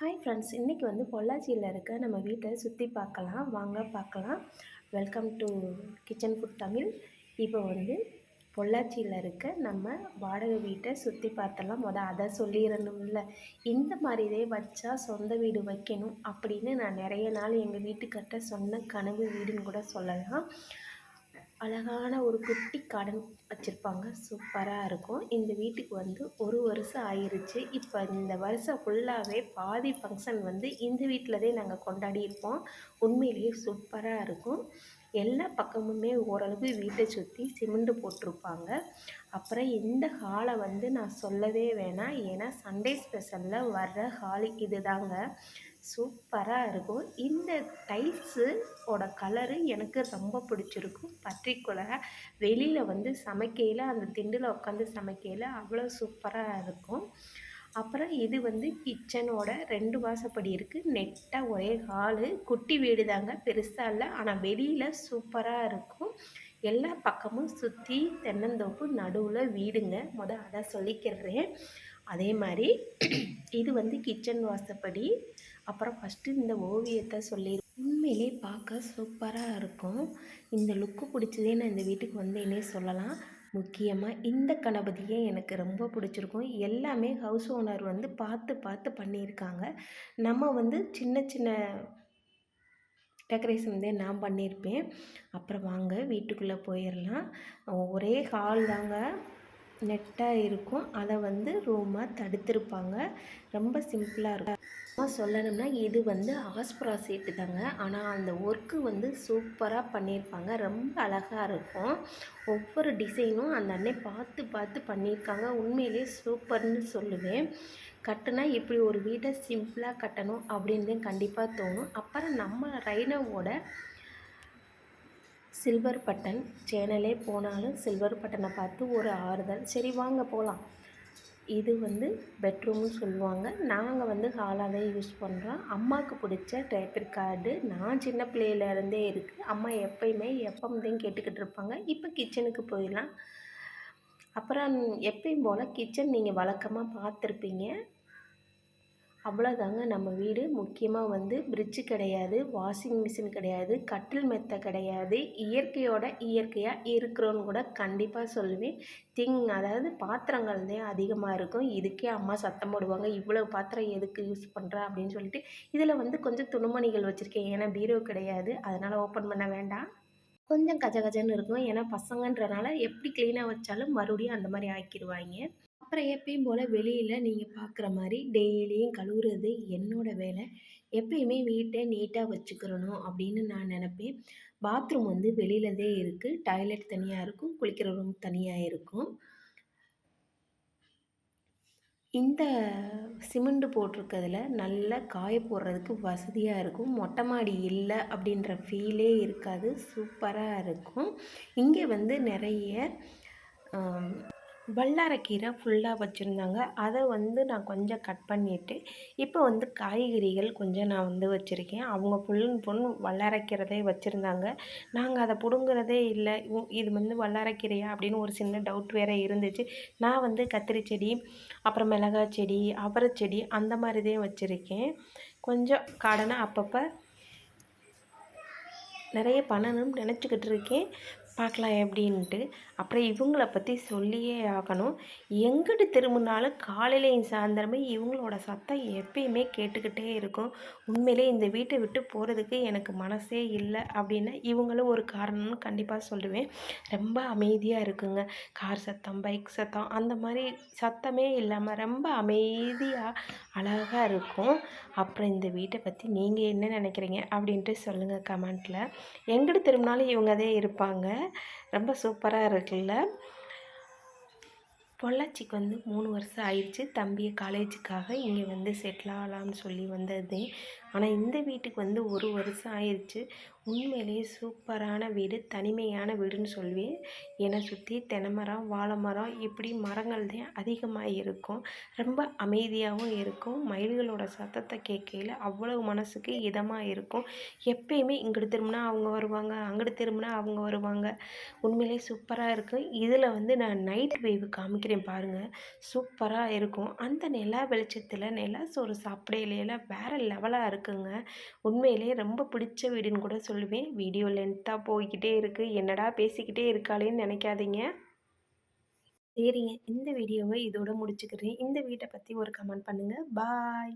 Hi friends இன்றைக்கி வந்து பொள்ளாச்சியில் இருக்க நம்ம வீட்டை சுற்றி பார்க்கலாம். வாங்க பார்க்கலாம். Welcome to kitchen food Tamil இப்போ வந்து பொள்ளாச்சியில் இருக்க நம்ம வாடகை வீட்டை சுற்றி பார்த்தலாம் மொதல் அதை சொல்லிடணும்ல. இந்த மாதிரியே வச்சா சொந்த வீடு வைக்கணும் அப்படின்னு நான் நிறைய நாள் எங்கள் வீட்டுக்கிட்ட சொன்ன கனவு வீடுன்னு கூட சொல்லலாம். அழகான ஒரு குட்டி கார்டன் வச்சுருப்பாங்க. சூப்பராக இருக்கும். இந்த வீட்டுக்கு வந்து ஒரு வருஷம் ஆயிருச்சு. இப்போ இந்த வருஷம் ஃபுல்லாகவே பாதி ஃபங்க்ஷன் வந்து இந்த வீட்டில் தான் நாங்கள் கொண்டாடி இருப்போம் உண்மையிலேயே சூப்பராக இருக்கும். எல்லா பக்கமுமே ஓரளவு வீட்டை சுற்றி சிமெண்ட் போட்டிருப்பாங்க. அப்புறம் இந்த ஹாலை வந்து நான் சொல்லவே வேணாம். ஏன்னா சண்டே ஸ்பெஷலில் வர்ற ஹால் இது தாங்க சூப்பராக இருக்கும். இந்த டைல்ஸு ஓட கலரு எனக்கு ரொம்ப பிடிச்சிருக்கும். பர்டிகுலராக வெளியில் வந்து சமைக்கையில் அந்த திண்டில் உட்காந்து சமைக்கையில் அவ்வளோ சூப்பராக இருக்கும். அப்புறம் இது வந்து கிச்சனோட ரெண்டு வாசப்படி இருக்குது நெட்டாக ஒரே ஹாலு. குட்டி வீடு தாங்க பெருசாக இல்லை ஆனால் வெளியில் சூப்பராக இருக்கும். எல்லா பக்கமும் சுற்றி தென்னந்தோப்பு நடுவில் வீடுங்க. மொதல் அதை சொல்லிக்கிறேன். அதே மாதிரி இது வந்து கிச்சன் வாசப்படி. அப்புறம் ஃபஸ்ட்டு இந்த ஓவியத்தை சொல்லி உண்மையிலே பார்க்க சூப்பராக இருக்கும். இந்த லுக்கு பிடிச்சதே நான் இந்த வீட்டுக்கு வந்தேனே சொல்லலாம். முக்கியமாக இந்த கணபதியே எனக்கு ரொம்ப பிடிச்சிருக்கும். எல்லாமே ஹவுஸ் ஓனர் வந்து பார்த்து பார்த்து பண்ணியிருக்காங்க. நம்ம வந்து சின்ன சின்ன டெக்கரேஷன் வந்து நான் பண்ணியிருப்பேன். அப்புறம் வாங்க வீட்டுக்குள்ளே போயிடலாம் ஒரே ஹால் தாங்க. நெட்டாக இருக்கும். அதை வந்து ரூமாக தடுத்திருப்பாங்க. ரொம்ப சிம்பிளாக இருக்கும். சொல்லணும்னா இது வந்து ஆஸ்பரா சீட்டு தாங்க. ஆனால் அந்த ஒர்க்கு வந்து சூப்பராக பண்ணியிருப்பாங்க. ரொம்ப அழகாக இருக்கும். ஒவ்வொரு டிசைனும் அந்த அன்னை பார்த்து பார்த்து பண்ணியிருக்காங்க. உண்மையிலே சூப்பர்னு சொல்லுவேன். கட்டுனா இப்படி ஒரு வீட்டை சிம்பிளாக கட்டணும் அப்படின்னு கண்டிப்பாக தோணும். அப்புறம் நம்ம ரைனோவோட சில்வர் பட்டன் சேனலே போனாலும் சில்வர் பட்டனை பார்த்து ஒரு ஆறுதல். சரி வாங்க போகலாம் இது வந்து பெட்ரூம்னு சொல்லுவாங்க. நாங்கள் வந்து ஹாலாகவே யூஸ் பண்ணுறோம் அம்மாவுக்கு பிடிச்ச டேப்பர் கார்டு நான் சின்ன பிள்ளையிலேருந்தே இருக்குது அம்மா எப்பயுமே எப்போதான் கேட்டுக்கிட்டு இருப்பாங்க. இப்போ கிச்சனுக்கு போயிடலாம். அப்புறம் எப்பயும் போல் கிச்சன் நீங்கள் வழக்கமாக பார்த்துருப்பீங்க. அவ்வளோதாங்க நம்ம வீடு. முக்கியமாக வந்து பிரிட்ஜு கிடையாது வாஷிங் மிஷின் கிடையாது கட்டில் மெத்தை கிடையாது. இயற்கையோட இயற்கையாக இருக்கிறோன்னு கூட கண்டிப்பாக சொல்லுவேன். திங் அதாவது பாத்திரங்கள் தான் அதிகமாக இருக்கும். இதுக்கே அம்மா சத்தம் போடுவாங்க. இவ்வளோ பாத்திரம் எதுக்கு யூஸ் பண்ணுற அப்படின்னு சொல்லிட்டு. இதில் வந்து கொஞ்சம் துணிமணிகள் வச்சுருக்கேன். ஏன்னா பீரோ கிடையாது. அதனால் ஓப்பன் பண்ண வேண்டாம். கொஞ்சம் கஜ கஜன்னு இருக்கும். ஏன்னா பசங்கன்றனால எப்படி க்ளீனாக வச்சாலும் மறுபடியும் அந்த மாதிரி ஆக்கிடுவாங்க அப்புறம் எப்பயும் போல் வெளியில் நீங்கள் பார்க்குற மாதிரி டெய்லியும் கழுவுறது என்னோடய வேலை. எப்பயுமே வீட்டை நீட்டாக வச்சுக்கிறணும் அப்படின்னு நான் நினப்பேன். பாத்ரூம் வந்து வெளியிலதே இருக்குது டாய்லெட் தனியாக இருக்கும். குளிக்கிற ரூம் தனியாக இருக்கும். இந்த சிமெண்ட் போட்டிருக்கிறதுல நல்லா காய போடுறதுக்கு வசதியாக இருக்கும். மொட்டை மாடி இல்லை அப்படின்ற ஃபீலே இருக்காது. சூப்பராக இருக்கும். இங்கே வந்து நிறைய வல்லாரக்கீரை ஃபுல்லாக வச்சுருந்தாங்க. அதை வந்து நான் கொஞ்சம் கட் பண்ணிவிட்டு இப்போ வந்து காய்கறிகள் கொஞ்சம் நான் வந்து வச்சுருக்கேன். அவங்க ஃபுல்லுன்னு பொண்ணு வல்லாரக்கீரதே வச்சுருந்தாங்க. நாங்கள் அதை பிடுங்குறதே இல்லை. இது வந்து வல்லாரக்கீரையா அப்படின்னு ஒரு சின்ன டவுட் வேறு இருந்துச்சு. நான் வந்து கத்திரி செடி அப்புறம் மிளகாய் செடி அவரை செடி அந்த மாதிரி தான் வச்சுருக்கேன். கொஞ்சம் காடனை அப்பப்போ நிறைய பண்ணணும்னு நினச்சிக்கிட்டு இருக்கேன். பார்க்கலாம் எப்படின்ட்டு. அப்புறம் இவங்கள பற்றி சொல்லியே ஆகணும். எங்கிட்டு திரும்பினாலும் காலையிலையும் சாயந்தரமே இவங்களோட சத்தம் எப்பயுமே கேட்டுக்கிட்டே இருக்கும். உண்மையிலே இந்த வீட்டை விட்டு போகிறதுக்கு எனக்கு மனசே இல்லை அப்படின்னா இவங்களும் ஒரு காரணம்னு கண்டிப்பாக சொல்லுவேன். ரொம்ப அமைதியாக இருக்குங்க. கார் சத்தம் பைக் சத்தம் அந்த மாதிரி சத்தமே இல்லாமல் ரொம்ப அமைதியாக அழகாக இருக்கும். அப்புறம் இந்த வீட்டை பற்றி நீங்கள் என்ன நினைக்கிறீங்க அப்படின்ட்டு சொல்லுங்கள் கமெண்ட்டில் எங்கிட்டு திரும்பினாலும் இவங்க அதே இருப்பாங்க. ரொம்ப சூப்பராக இருக்குல்ல. பொள்ளாச்சிக்கு வந்து மூணு வருஷம் ஆயிடுச்சு. தம்பியை காலேஜுக்காக இங்கே வந்து செட்டில் ஆகலாம்னு சொல்லி வந்தது. ஆனால் இந்த வீட்டுக்கு வந்து ஒரு வருஷம் ஆயிடுச்சு. உண்மையிலேயே சூப்பரான வீடு தனிமையான வீடுன்னு சொல்லுவேன் என்னை சுற்றி தென்னைமரம் வாழை மரம் இப்படி மரங்கள் தான் அதிகமாக இருக்கும். ரொம்ப அமைதியாகவும் இருக்கும். மயில்களோட சத்தத்தை கேட்கையில் அவ்வளவு மனசுக்கு இதமாக இருக்கும். எப்பயுமே இங்கிட்டு திரும்பினா அவங்க வருவாங்க அங்கிட்டு திரும்பினா அவங்க வருவாங்க. உண்மையிலே சூப்பராக இருக்கும் இதில் வந்து நான் நைட் வேவு காமிக்கிறேன் பாருங்கள் சூப்பராக இருக்கும். அந்த நிலா வெளிச்சத்தில் நிலா சோறு சாப்பிடையிலாம் வேறு லெவலாக இருக்குங்க. உண்மையிலே ரொம்ப பிடிச்ச வீடுன்னு கூட சொல்லுவேன் வீடியோ லென்த்தாக போய்கிட்டே இருக்குது என்னடா பேசிக்கிட்டே இருக்காளேன்னு நினைக்காதீங்க. சரிங்க. இந்த வீடியோவை இதோட முடிச்சுக்கிறேன். இந்த வீட்டை பற்றி ஒரு கமெண்ட் பண்ணுங்கள் பாய்.